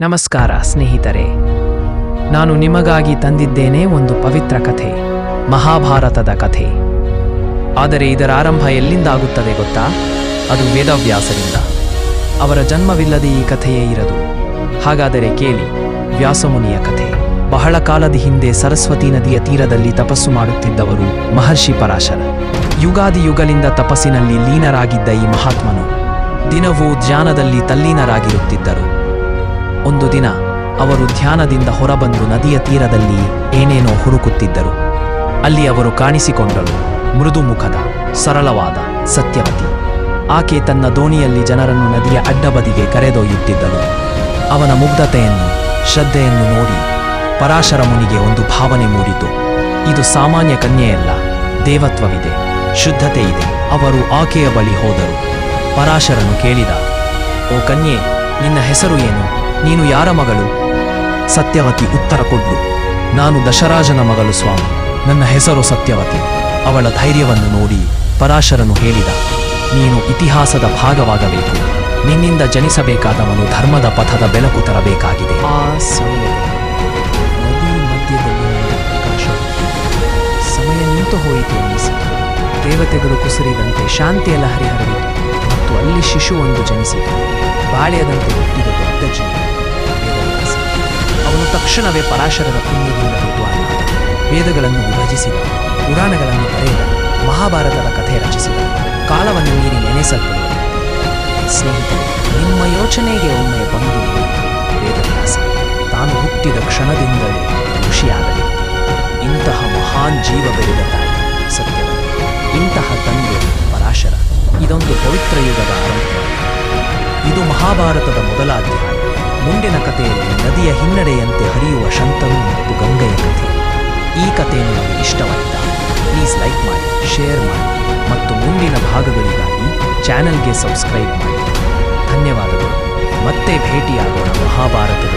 ನಮಸ್ಕಾರ ಸ್ನೇಹಿತರೆ. ನಾನು ನಿಮಗಾಗಿ ತಂದಿದ್ದೇನೆ ಒಂದು ಪವಿತ್ರ ಕಥೆ, ಮಹಾಭಾರತದ ಕಥೆ. ಆದರೆ ಇದರ ಆರಂಭ ಎಲ್ಲಿಂದಾಗುತ್ತದೆ ಗೊತ್ತಾ? ಅದು ವೇದವ್ಯಾಸರಿಂದ. ಅವರ ಜನ್ಮವಿಲ್ಲದೆ ಈ ಕಥೆಯೇ ಇರದು. ಹಾಗಾದರೆ ಕೇಳಿ, ವ್ಯಾಸಮುನಿಯ ಕಥೆ. ಬಹಳ ಕಾಲದ ಹಿಂದೆ ಸರಸ್ವತಿ ನದಿಯ ತೀರದಲ್ಲಿ ತಪಸ್ಸು ಮಾಡುತ್ತಿದ್ದವರು ಮಹರ್ಷಿ ಪರಾಶರ. ಯುಗಾದಿ ಯುಗಲಿಂದ ತಪಸ್ಸಿನಲ್ಲಿ ಲೀನರಾಗಿದ್ದ ಈ ಮಹಾತ್ಮನು ದಿನವೂ ಧ್ಯಾನದಲ್ಲಿ ತಲ್ಲೀನರಾಗಿರುತ್ತಿದ್ದರು. ಒಂದು ದಿನ ಅವರು ಧ್ಯಾನದಿಂದ ಹೊರಬಂದು ನದಿಯ ತೀರದಲ್ಲಿ ಏನೇನೋ ಹುಡುಕುತ್ತಿದ್ದರು ಅಲ್ಲಿ ಅವರು ಕಾಣಿಸಿಕೊಂಡಳು ಮೃದು ಮುಖದ ಸರಳವಾದ ಸತ್ಯವತಿ. ಆಕೆ ತನ್ನ ದೋಣಿಯಲ್ಲಿ ಜನರನ್ನು ನದಿಯ ಅಡ್ಡಬದಿಗೆ ಕರೆದೊಯ್ಯುತ್ತಿದ್ದಳು. ಅವನ ಮುಗ್ಧತೆಯನ್ನು, ಶ್ರದ್ಧೆಯನ್ನು ನೋಡಿ ಪರಾಶರ ಮುನಿಗೆ ಒಂದು ಭಾವನೆ ಮೂಡಿತು. ಇದು ಸಾಮಾನ್ಯ ಕನ್ಯೆಯಲ್ಲ, ದೇವತ್ವವಿದೆ ಶುದ್ಧತೆ ಇದೆ ಅವರು ಆಕೆಯ ಬಳಿ ಹೋದರು. ಪರಾಶರನು ಕೇಳಿದ, ಓ ಕನ್ಯೆ, ನಿನ್ನ ಹೆಸರು ಏನು? ನೀನು ಯಾರ ಮಗಳು? ಸತ್ಯವತಿ ಉತ್ತರ ಕೊಡ್ಲು. ನಾನು ದಶರಾಜನ ಮಗಳು ಸ್ವಾಮಿ. ನನ್ನ ಹೆಸರು ಸತ್ಯವತಿ. ಅವಳ ಧೈರ್ಯವನ್ನು ನೋಡಿ ಪರಾಶರನು ಹೇಳಿದ, ನೀನು ಇತಿಹಾಸದ ಭಾಗವಾಗಬೇಕು. ನಿನ್ನಿಂದ ಜನಿಸಬೇಕಾದವನು ಧರ್ಮದ ಪಥದ ಬೆಳಕು ತರಬೇಕಾಗಿದೆ. ಆ ನದಿ ಮಧ್ಯದಲ್ಲಿ ಪ್ರಕಾಶ. ಸಮಯ ನಿಂತು ಹೋಯಿತು ದೇವತೆಗಳು ಕುಸಿರಿದಂತೆ ಶಾಂತಿಯ ಲಹರಿ ಹರಿಯಿತು ಮತ್ತು ಅಲ್ಲಿ ಶಿಶುವೊಂದು ಜನಿಸಿತು. ಬಾಳೆಯದಂತೆ ಹುಟ್ಟಿದ ದೊಡ್ಡ ಜೀವ. ತಕ್ಷಣವೇ ಪರಾಶರರ ಪುಣ್ಯದಿಂದ ವಿದ್ವಾನ ವೇದಗಳನ್ನು ವಿಭಜಿಸಿದ, ಪುರಾಣಗಳನ್ನು ಬರೆಯದ, ಮಹಾಭಾರತದ ಕಥೆ ರಚಿಸಿದ, ಕಾಲವನ್ನು ಮೀರಿ ನೆನೆಸಲ್ಪಡುವ ಸ್ನೇಹಿತರೆ, ನಿಮ್ಮ ಯೋಚನೆಗೆ ಒಮ್ಮೆ ಬಂದು. ವೇದವ್ಯಾಸ, ತಾನು ಹುಟ್ಟಿದ ಕ್ಷಣದಿಂದಲೇ ಖುಷಿಯಾಗಲಿ ಇಂತಹ ಮಹಾನ್ ಜೀವ ಬೆಳೆದ ತಾಯಿ ಇಂತಹ ತಂದೆ ಪರಾಶರ, ಇದೊಂದು ಪವಿತ್ರ ಯುಗದ ಆರಂಭ ಇದು ಮಹಾಭಾರತದ ಮೊದಲ ಅಧ್ಯಾಯ ಮುಂದಿನ ಕಥೆಯಲ್ಲಿ ನದಿಯ ಹಿನ್ನಡೆಯಂತೆ ಹರಿಯುವ ಶಂತನು ಮತ್ತು ಗಂಗೆಯ ಕಥೆ. ಈ ಕಥೆ ನಿಮಗೆ ಇಷ್ಟವಾಯಿತಾ? ಪ್ಲೀಸ್ ಲೈಕ್ ಮಾಡಿ, ಶೇರ್ ಮಾಡಿ ಮತ್ತು ಮುಂದಿನ ಭಾಗಗಳಿಗಾಗಿ ಚಾನೆಲ್ಗೆ ಸಬ್ಸ್ಕ್ರೈಬ್ ಮಾಡಿ. ಧನ್ಯವಾದಗಳು. ಮತ್ತೆ ಭೇಟಿಯಾಗೋಣ ಮಹಾಭಾರತದ